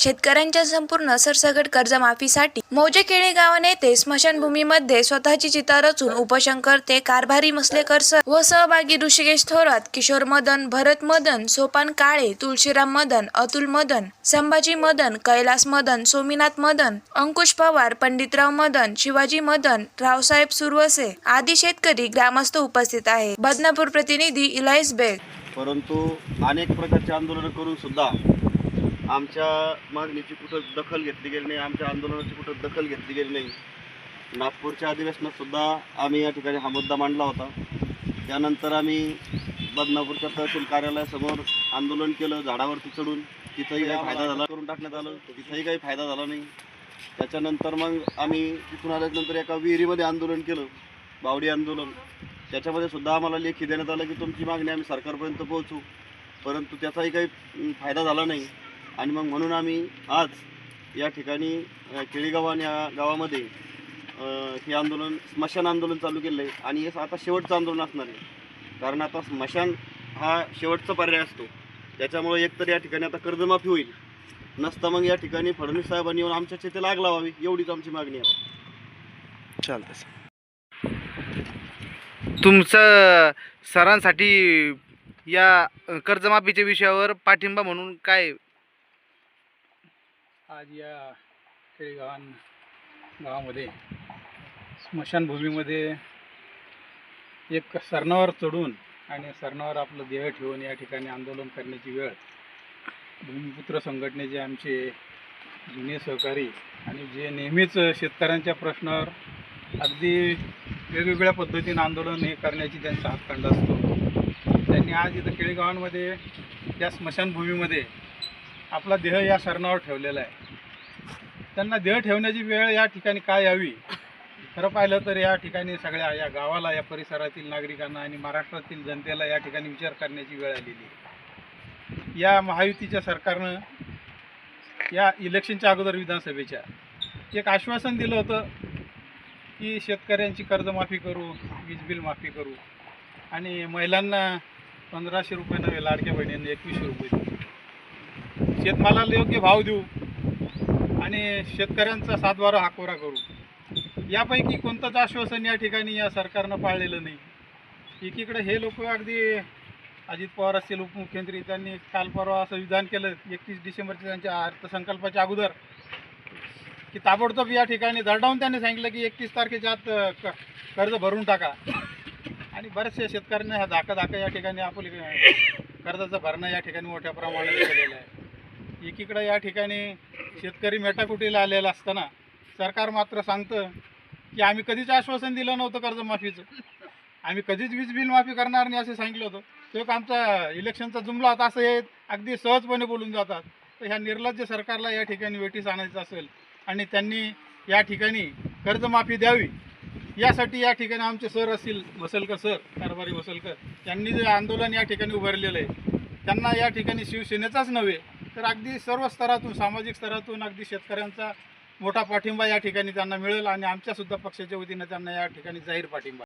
शेतकऱ्यांच्या संपूर्ण सरसगट कर्जमाफीसाठी मौजे खेडे गावाने येथे स्मशानभूमीमध्ये स्वतःची चिता रचून उपोषण ते कारभारी मसलेकर सर व सहभागी ऋषिकेश थोरात किशोर मदन भरत मदन सोपान काळे तुळशीराम मदन अतुल मदन संभाजी मदन कैलास मदन सोमीनाथ मदन अंकुश पवार पंडितराव मदन शिवाजी मदन रावसाहेब सुरवसे आदी शेतकरी ग्रामस्थ उपस्थित आहे बदनापूर प्रतिनिधी इलाइस बेग. परंतु अनेक प्रकारचे आंदोलन करून सुद्धा आमच्या मागणीची कुठं दखल घेतली गेली नाही आमच्या आंदोलनाची कुठं दखल घेतली गेली नाही. नागपूरच्या अधिवेशनात सुद्धा आम्ही या ठिकाणी हा मुद्दा मांडला होता. त्यानंतर आम्ही बदनापूरच्या तहसील कार्यालयासमोर आंदोलन केलं झाडावरती चढून. तिथंही काही फायदा झाला करून टाकण्यात आलं तिथंही काही फायदा झाला नाही. त्याच्यानंतर मग आम्ही तिथून आल्यानंतर एका विहिरीमध्ये आंदोलन केलं बावडी आंदोलन. त्याच्यामध्ये सुद्धा आम्हाला लेखी देण्यात आलं की तुमची मागणी आम्ही सरकारपर्यंत पोहोचू. परंतु त्याचाही काही फायदा झाला नाही. आणि मग म्हणून आम्ही आज या ठिकाणी अं, केळीगाव या गावामध्ये हे आंदोलन स्मशान आंदोलन चालू केलं आहे आणि हे आता शेवटचं आंदोलन असणार आहे. कारण आता स्मशान हा शेवटचा पर्याय असतो. त्याच्यामुळे एकतर या ठिकाणी आता कर्जमाफी होईल. नसता मग या ठिकाणी फडणवीस साहेबांनी येऊन आमच्या चिथे आग लावावी एवढीच आमची मागणी आहे. चालतं तुमचं सरांसाठी या कर्जमाफीच्या विषयावर पाठिंबा म्हणून काय आज या खेडेगावान गावामध्ये स्मशानभूमीमध्ये एक सरणावर चढून आणि सरणावर आपलं देह ठेवून या ठिकाणी आंदोलन करण्याची वेळ. भूमिपुत्र संघटनेचे आमचे जुने सहकारी आणि जे नेहमीच शेतकऱ्यांच्या प्रश्नावर अगदी वेगवेगळ्या पद्धतीनं आंदोलन हे करण्याची त्यांचा हातखंड असतो. त्यांनी आज इथं खेडेगावांमध्ये त्या स्मशानभूमीमध्ये आपला देह या सरणावर ठेवलेला आहे. त्यांना देह ठेवण्याची वेळ या ठिकाणी काय यावी? खरं पाहिलं तर या ठिकाणी सगळ्या या गावाला या परिसरातील नागरिकांना आणि महाराष्ट्रातील जनतेला या ठिकाणी विचार करण्याची वेळ आलेली आहे. या महायुतीच्या सरकारनं या इलेक्शनच्या अगोदर विधानसभेच्या एक आश्वासन दिलं होतं की शेतकऱ्यांची कर्जमाफी करू वीज बिल माफी करू. आणि महिलांना पंधराशे रुपये नव्हे लाडक्या बहिणींना एकवीसशे रुपये. देऊ शेतमालाला योग्य भाव देऊ आणि शेतकऱ्यांचा सातबारा हाकोरा करू. यापैकी कोणतंच आश्वासन या ठिकाणी या सरकारनं पाळलेलं नाही. एकीकडे हे लोक अगदी अजित पवार असतील उपमुख्यमंत्री त्यांनी काल परवा असं विधान केलं एकतीस डिसेंबरच्या त्यांच्या अर्थसंकल्पाच्या अगोदर की ताबडतोब या ठिकाणी दरडावून त्यांनी सांगितलं की एकतीस तारखेच्या आत क- कर्ज भरून टाका. आणि बऱ्याचशा शेतकऱ्यांना ह्या धाका धाका या ठिकाणी आपली कर्जाचं भरणं या ठिकाणी मोठ्या प्रमाणात केलेलं आहे. एकीकडं या ठिकाणी शेतकरी मेटाकुटीला आलेला असताना सरकार मात्र सांगतं की आम्ही कधीच आश्वासन दिलं नव्हतं कर्जमाफीचं. आम्ही कधीच वीज बिल माफी करणार नाही असं सांगितलं होतं. तो एक आमचा इलेक्शनचा जुमला होता असं हे अगदी सहजपणे बोलून जातात. तर ह्या निर्लज्ज सरकारला या ठिकाणी वेटीस आणायचं असेल आणि त्यांनी या ठिकाणी कर्जमाफी द्यावी यासाठी या ठिकाणी आमचे सर असतील वसलकर सर कारभारी वसलकर त्यांनी जे आंदोलन या ठिकाणी उभारलेलं आहे त्यांना या ठिकाणी शिवसेनेचाच नव्हे तर अगदी सर्व स्तरातून सामाजिक स्तरातून अगदी शेतकऱ्यांचा मोठा पाठिंबा या ठिकाणी त्यांना मिळेल आणि आमच्यासुद्धा पक्षाच्या वतीनं त्यांना या ठिकाणी जाहीर पाठिंबा.